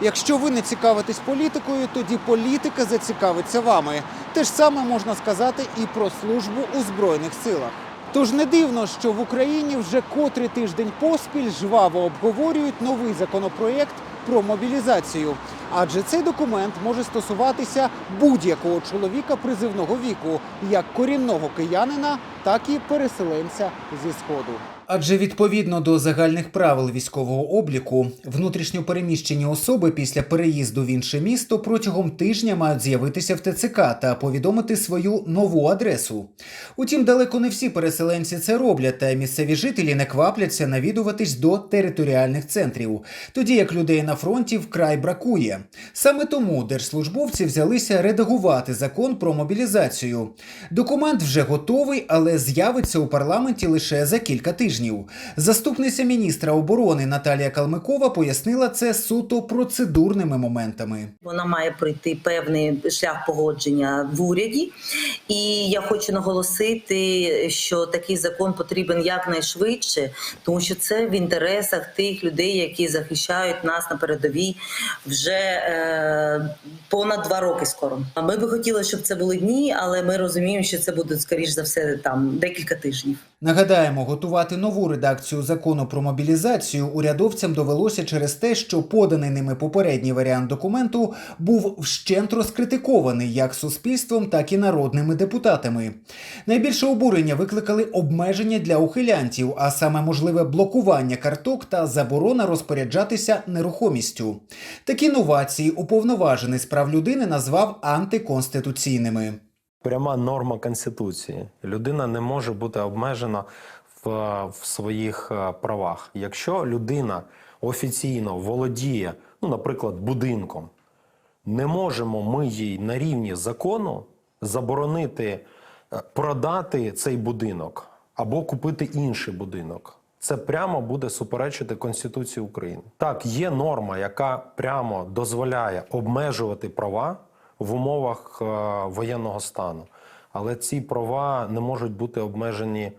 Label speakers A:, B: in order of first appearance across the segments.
A: Якщо ви не цікавитесь політикою, тоді політика зацікавиться вами. Те ж саме можна сказати і про службу у збройних силах. Тож не дивно, що в Україні вже котрий тиждень поспіль жваво обговорюють новий законопроєкт про мобілізацію. Адже цей документ може стосуватися будь-якого чоловіка призивного віку, як корінного киянина, так і переселенця зі сходу. Адже відповідно до загальних правил військового обліку, внутрішньо переміщені особи після переїзду в інше місто протягом тижня мають з'явитися в ТЦК та повідомити свою нову адресу. Утім, далеко не всі переселенці це роблять, та місцеві жителі не квапляться навідуватись до територіальних центрів, тоді як людей на фронті вкрай бракує. Саме тому держслужбовці взялися редагувати закон про мобілізацію. Документ вже готовий, але з'явиться у парламенті лише за кілька тижнів. Заступниця міністра оборони Наталія Калмикова пояснила це суто процедурними моментами.
B: Вона має пройти певний шлях погодження в уряді, і я хочу наголосити, що такий закон потрібен якнайшвидше, тому що це в інтересах тих людей, які захищають нас на передовій вже е, понад два роки. Скоро А ми би хотіли, щоб це були дні, але ми розуміємо, що це буде скоріш за все там декілька тижнів.
A: Нагадаємо, готувати нову редакцію закону про мобілізацію урядовцям довелося через те, що поданий ними попередній варіант документу був вщент розкритикований як суспільством, так і народними депутатами. Найбільше обурення викликали обмеження для ухилянтів, а саме можливе блокування карток та заборона розпоряджатися нерухомістю. Такі новації уповноважений з прав людини назвав антиконституційними.
C: Пряма норма Конституції. Людина не може бути обмежена в, в своїх е, правах. Якщо людина офіційно володіє, ну, наприклад, будинком, не можемо ми їй на рівні закону заборонити е, продати цей будинок або купити інший будинок. Це прямо буде суперечити Конституції України. Так, є норма, яка прямо дозволяє обмежувати права в умовах е, воєнного стану. Але ці права не можуть бути обмежені,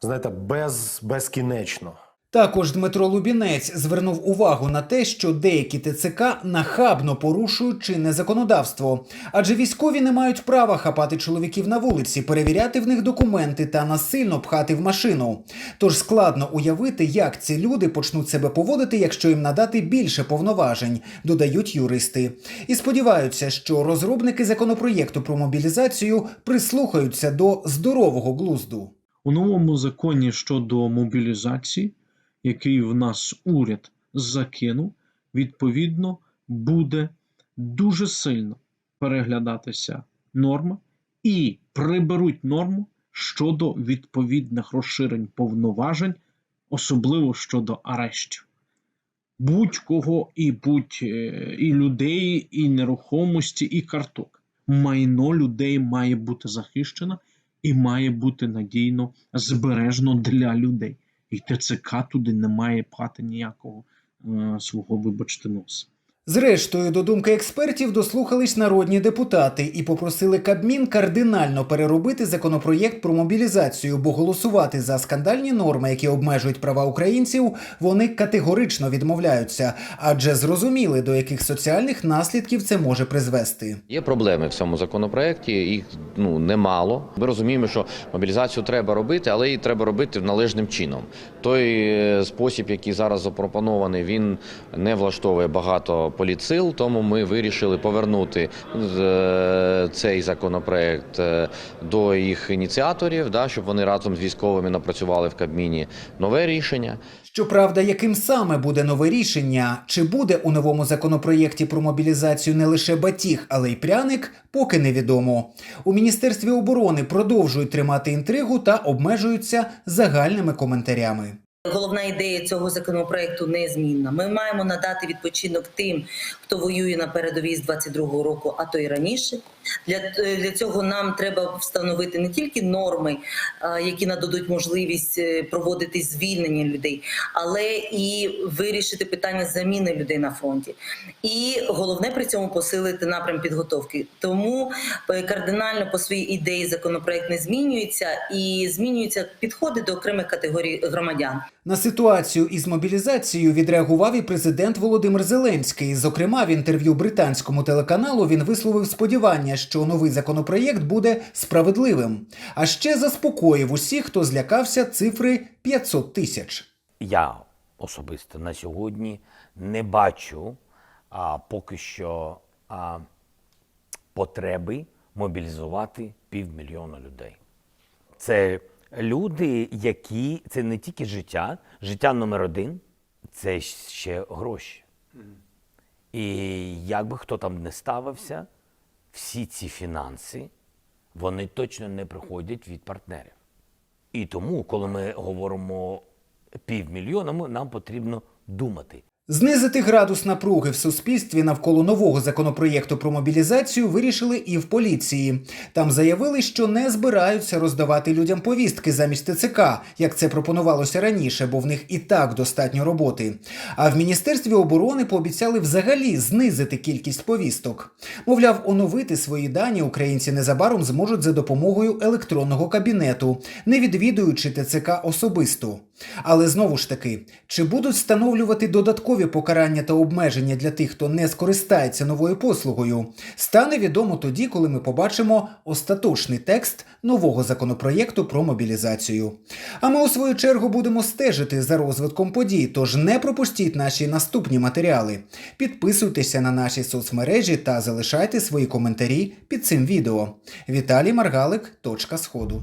C: знаєте, без, безкінечно.
A: Також Дмитро Лубінець звернув увагу на те, що деякі ТЦК нахабно порушують чинне законодавство, адже військові не мають права хапати чоловіків на вулиці, перевіряти в них документи та насильно пхати в машину. Тож складно уявити, як ці люди почнуть себе поводити, якщо їм надати більше повноважень, додають юристи. І сподіваються, що розробники законопроєкту про мобілізацію прислухаються до здорового глузду.
D: У новому законі щодо мобілізації, який в нас уряд закинув, відповідно буде дуже сильно переглядатися норма і приберуть норму щодо відповідних розширень повноважень, особливо щодо арештів. Будь-кого і будь е, і людей, і нерухомості, і карток. Майно людей має бути захищено і має бути надійно збережено для людей. І ТЦК туди не має пхати ніякого е, свого, вибачте, носа.
A: Зрештою, до думки експертів дослухались народні депутати і попросили Кабмін кардинально переробити законопроєкт про мобілізацію, бо голосувати за скандальні норми, які обмежують права українців, вони категорично відмовляються, адже зрозуміли, до яких соціальних наслідків це може призвести.
E: Є проблеми в цьому законопроекті, їх ну немало. Ми розуміємо, що мобілізацію треба робити, але її треба робити належним чином. Той е, спосіб, який зараз запропонований, він не влаштовує багато політсил, тому ми вирішили повернути е, цей законопроект е, до їх ініціаторів, да, щоб вони разом з військовими напрацювали в Кабміні нове рішення.
A: Щоправда, яким саме буде нове рішення, чи буде у новому законопроєкті про мобілізацію не лише батіг, але й пряник, поки невідомо. У міністерстві оборони продовжують тримати інтригу та обмежуються загальними коментарями.
B: Головна ідея цього законопроекту незмінна. Ми маємо надати відпочинок тим, хто воює на передовій з 22-го року, а то й раніше. Для, для цього нам треба встановити не тільки норми, які нададуть можливість е, проводити звільнення людей, але і вирішити питання заміни людей на фронті. І головне при цьому посилити напрям підготовки. Тому е, кардинально по своїй ідеї законопроект не змінюється і змінюються підходи до окремих категорій громадян.
A: На ситуацію із мобілізацією відреагував і президент Володимир Зеленський. Зокрема, в інтерв'ю британському телеканалу він висловив сподівання, що новий законопроєкт буде справедливим. А ще заспокоїв усіх, хто злякався цифри 500 тисяч.
F: я особисто на сьогодні не бачу а, поки що а, потреби мобілізувати півмільйона людей. Це люди, які це не тільки життя, життя номер один, це ще гроші. І як би хто там не ставився, всі ці фінанси вони точно не приходять від партнерів. І тому, коли ми говоримо півмільйона, нам потрібно думати,
A: Знизити градус напруги в суспільстві навколо нового законопроєкту про мобілізацію вирішили і в поліції. Там заявили, що не збираються роздавати людям повістки замість ТЦК, як це пропонувалося раніше, бо в них і так достатньо роботи. А в міністерстві оборони пообіцяли взагалі знизити кількість повісток. Мовляв, оновити свої дані українці незабаром зможуть за допомогою електронного кабінету, не відвідуючи ТЦК особисто. Але знову ж таки, чи будуть встановлювати додаткові покарання та обмеження для тих, хто не скористається новою послугою, стане відомо тоді, коли ми побачимо остаточний текст нового законопроєкту про мобілізацію. А ми у свою чергу будемо стежити за розвитком подій, тож не пропустіть наші наступні матеріали. Підписуйтеся на наші соцмережі та залишайте свої коментарі під цим відео. Віталій Маргалик. Точка сходу.